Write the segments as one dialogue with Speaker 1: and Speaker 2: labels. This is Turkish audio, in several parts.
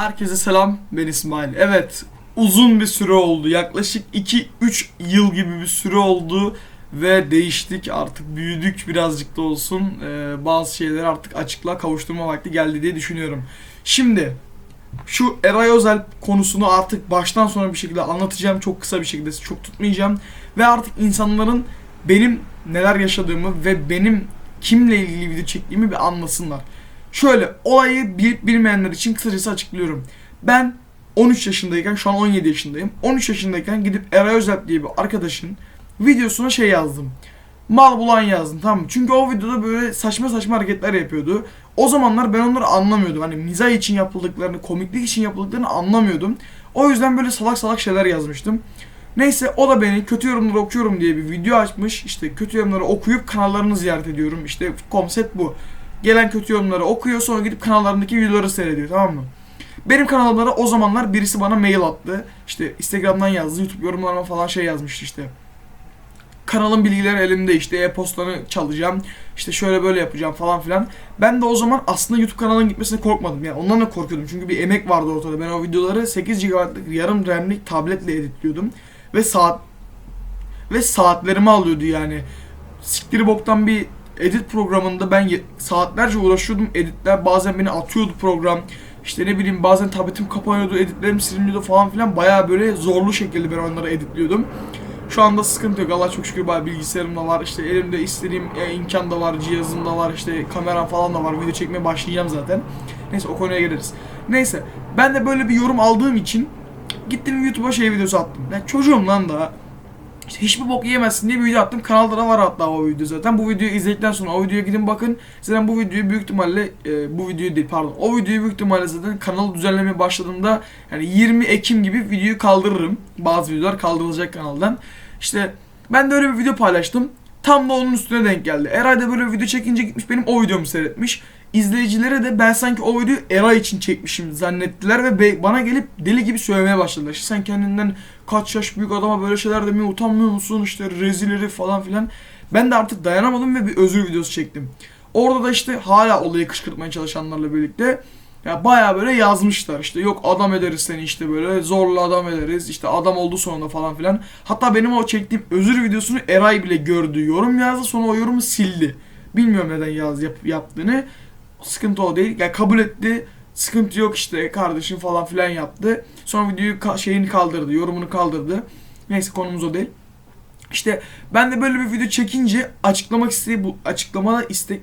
Speaker 1: Herkese selam, ben İsmail. Evet, uzun bir süre oldu. Yaklaşık 2-3 yıl gibi bir süre oldu. Ve değiştik, artık büyüdük birazcık da olsun. Ee, bazı şeyleri artık açıklığa kavuşturma vakti geldi diye düşünüyorum. Şimdi, şu Eray Özel konusunu artık baştan sona bir şekilde anlatacağım. Çok kısa bir şekilde, çok tutmayacağım. Ve artık insanların benim neler yaşadığımı ve benim kimle ilgili video çektiğimi bir anlasınlar. Şöyle olayı bilip bilmeyenler için kısacası açıklıyorum. Ben 13 yaşındayken şu an 17 yaşındayım. 13 yaşındayken gidip Eray Özalp diye bir arkadaşın videosuna şey yazdım. Mal bulan yazdım tamam mı? Çünkü o videoda böyle saçma saçma hareketler yapıyordu. O zamanlar ben onları anlamıyordum. Hani mizah için yapıldıklarını, komiklik için yapıldıklarını anlamıyordum. O yüzden böyle salak salak şeyler yazmıştım. Neyse o da beni kötü yorumları okuyorum diye bir video açmış. İşte kötü yorumları okuyup kanallarını ziyaret ediyorum. İşte konsept bu gelen kötü yorumları okuyor sonra gidip kanallarındaki videoları seyrediyor tamam mı? Benim kanalımlara o zamanlar birisi bana mail attı. İşte Instagram'dan yazdı, YouTube yorumlarıma falan şey yazmıştı işte. Kanalın bilgileri elimde işte e-postanı çalacağım. işte şöyle böyle yapacağım falan filan. Ben de o zaman aslında YouTube kanalının gitmesine korkmadım. Yani ondan da korkuyordum. Çünkü bir emek vardı ortada. Ben o videoları 8 GB'lık yarım RAM'lik tabletle editliyordum. Ve saat ve saatlerimi alıyordu yani. Siktiri boktan bir edit programında ben saatlerce uğraşıyordum. Editler bazen beni atıyordu program. İşte ne bileyim bazen tabletim kapanıyordu, editlerim siliniyordu falan filan. Bayağı böyle zorlu şekilde ben onları editliyordum. Şu anda sıkıntı yok. Allah çok şükür bayağı bilgisayarım da var. İşte elimde istediğim e, imkan da var, cihazım da var, işte kameram falan da var. Video çekmeye başlayacağım zaten. Neyse o konuya geliriz. Neyse ben de böyle bir yorum aldığım için gittim YouTube'a şey videosu attım. Ya çocuğum lan daha. İşte hiçbir bok yiyemezsin diye bir video attım. Kanalda da var hatta o video zaten. Bu videoyu izledikten sonra o videoya gidin bakın. Zaten bu videoyu büyük ihtimalle e, bu videoyu değil pardon. O videoyu büyük ihtimalle zaten kanalı düzenlemeye başladığımda yani 20 Ekim gibi videoyu kaldırırım. Bazı videolar kaldırılacak kanaldan. İşte ben de öyle bir video paylaştım. Tam da onun üstüne denk geldi. Eray da böyle video çekince gitmiş benim o videomu seyretmiş. İzleyicilere de ben sanki o videoyu Eray için çekmişim zannettiler ve bana gelip deli gibi söylemeye başladılar. İşte sen kendinden kaç yaş büyük adama böyle şeyler demeye utanmıyor musun? İşte rezil falan filan. Ben de artık dayanamadım ve bir özür videosu çektim. Orada da işte hala olayı kışkırtmaya çalışanlarla birlikte ya baya böyle yazmışlar işte yok adam ederiz seni işte böyle zorla adam ederiz işte adam oldu sonunda falan filan. Hatta benim o çektiğim özür videosunu Eray bile gördü yorum yazdı sonra o yorumu sildi. Bilmiyorum neden yaz yap, yaptığını. Sıkıntı o değil. Yani kabul etti. Sıkıntı yok işte kardeşim falan filan yaptı. Sonra videoyu ka- şeyini kaldırdı, yorumunu kaldırdı. Neyse konumuz o değil. İşte ben de böyle bir video çekince açıklamak istediği bu açıklamada istek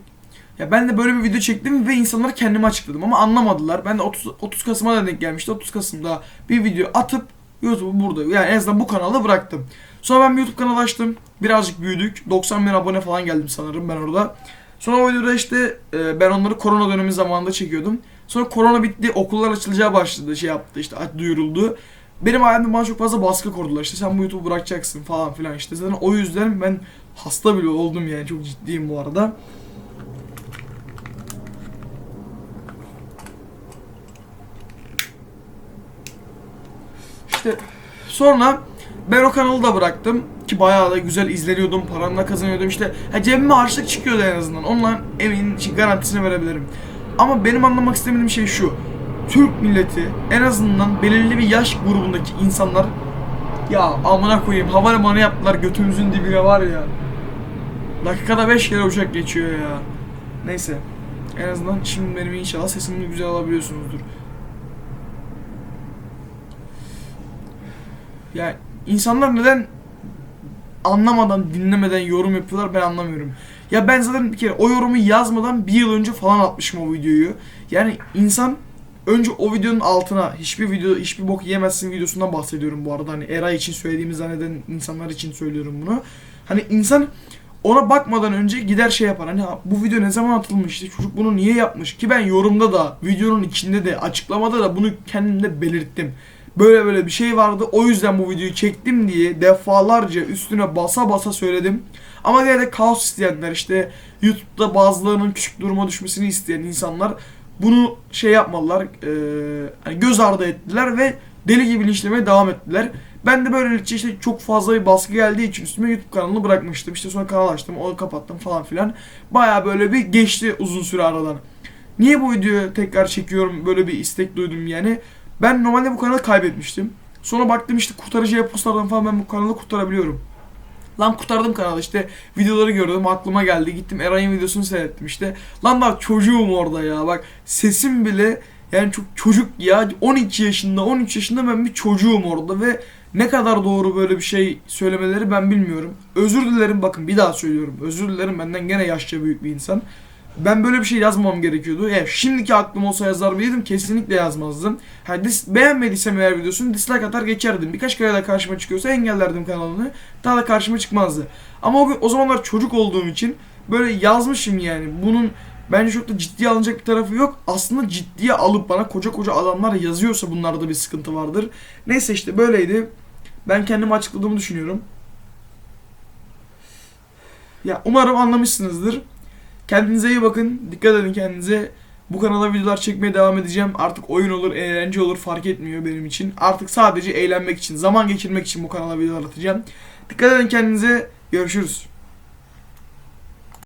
Speaker 1: ya ben de böyle bir video çektim ve insanlara kendimi açıkladım ama anlamadılar. Ben de 30 30 Kasım'a da denk gelmişti. 30 Kasım'da bir video atıp YouTube'u burada yani en azından bu kanalda bıraktım. Sonra ben bir YouTube kanalı açtım. Birazcık büyüdük. 90 bin abone falan geldim sanırım ben orada. Sonra o videoda işte e, ben onları korona dönemi zamanında çekiyordum. Sonra korona bitti, okullar açılacağı başladı, şey yaptı işte duyuruldu. Benim hayalimde bana çok fazla baskı kurdular. İşte sen bu YouTube'u bırakacaksın falan filan işte. Zaten o yüzden ben hasta bile oldum yani çok ciddiyim bu arada. İşte sonra ben o kanalı da bıraktım ki bayağı da güzel izleniyordum, paramla kazanıyordum işte. Ha cebime harçlık çıkıyordu en azından. Onunla emin şey, garantisini verebilirim. Ama benim anlamak istemediğim şey şu. Türk milleti en azından belirli bir yaş grubundaki insanlar ya amına koyayım havalimanı yaptılar götümüzün dibine var ya. Dakikada 5 kere uçak geçiyor ya. Neyse. En azından şimdi benim inşallah sesimi güzel alabiliyorsunuzdur. Yani insanlar neden anlamadan, dinlemeden yorum yapıyorlar ben anlamıyorum. Ya ben zaten bir kere o yorumu yazmadan bir yıl önce falan atmışım o videoyu. Yani insan önce o videonun altına hiçbir video, hiçbir bok yemezsin videosundan bahsediyorum bu arada. Hani Eray için söylediğimi zanneden insanlar için söylüyorum bunu. Hani insan ona bakmadan önce gider şey yapar. Hani "Ha, bu video ne zaman atılmıştı? Çocuk bunu niye yapmış? Ki ben yorumda da, videonun içinde de, açıklamada da bunu kendimde belirttim böyle böyle bir şey vardı. O yüzden bu videoyu çektim diye defalarca üstüne basa basa söyledim. Ama gene de kaos isteyenler işte YouTube'da bazılarının küçük duruma düşmesini isteyen insanlar bunu şey yapmadılar. eee, hani göz ardı ettiler ve deli gibi linçlemeye devam ettiler. Ben de böylelikle işte çok fazla bir baskı geldiği için üstüme YouTube kanalını bırakmıştım. İşte sonra kanal açtım, onu kapattım falan filan. Baya böyle bir geçti uzun süre aradan. Niye bu videoyu tekrar çekiyorum böyle bir istek duydum yani. Ben normalde bu kanalı kaybetmiştim. Sonra baktım işte kurtarıcı e-postalardan falan ben bu kanalı kurtarabiliyorum. Lan kurtardım kanalı işte videoları gördüm aklıma geldi gittim Eray'ın videosunu seyrettim işte. Lan bak çocuğum orada ya bak sesim bile yani çok çocuk ya 12 yaşında 13 yaşında ben bir çocuğum orada ve ne kadar doğru böyle bir şey söylemeleri ben bilmiyorum. Özür dilerim bakın bir daha söylüyorum. Özür dilerim benden gene yaşça büyük bir insan. Ben böyle bir şey yazmamam gerekiyordu. Eğer şimdiki aklım olsa yazar mıydım? Kesinlikle yazmazdım. Ha, dis- beğenmediysem eğer videosunu dislike atar geçerdim. Birkaç kere de karşıma çıkıyorsa engellerdim kanalını. Daha da karşıma çıkmazdı. Ama o, gün, o zamanlar çocuk olduğum için böyle yazmışım yani. Bunun bence çok da ciddiye alınacak bir tarafı yok. Aslında ciddiye alıp bana koca koca adamlar yazıyorsa bunlarda bir sıkıntı vardır. Neyse işte böyleydi. Ben kendimi açıkladığımı düşünüyorum. Ya umarım anlamışsınızdır. Kendinize iyi bakın. Dikkat edin kendinize. Bu kanala videolar çekmeye devam edeceğim. Artık oyun olur, eğlence olur fark etmiyor benim için. Artık sadece eğlenmek için, zaman geçirmek için bu kanala videolar atacağım. Dikkat edin kendinize. Görüşürüz.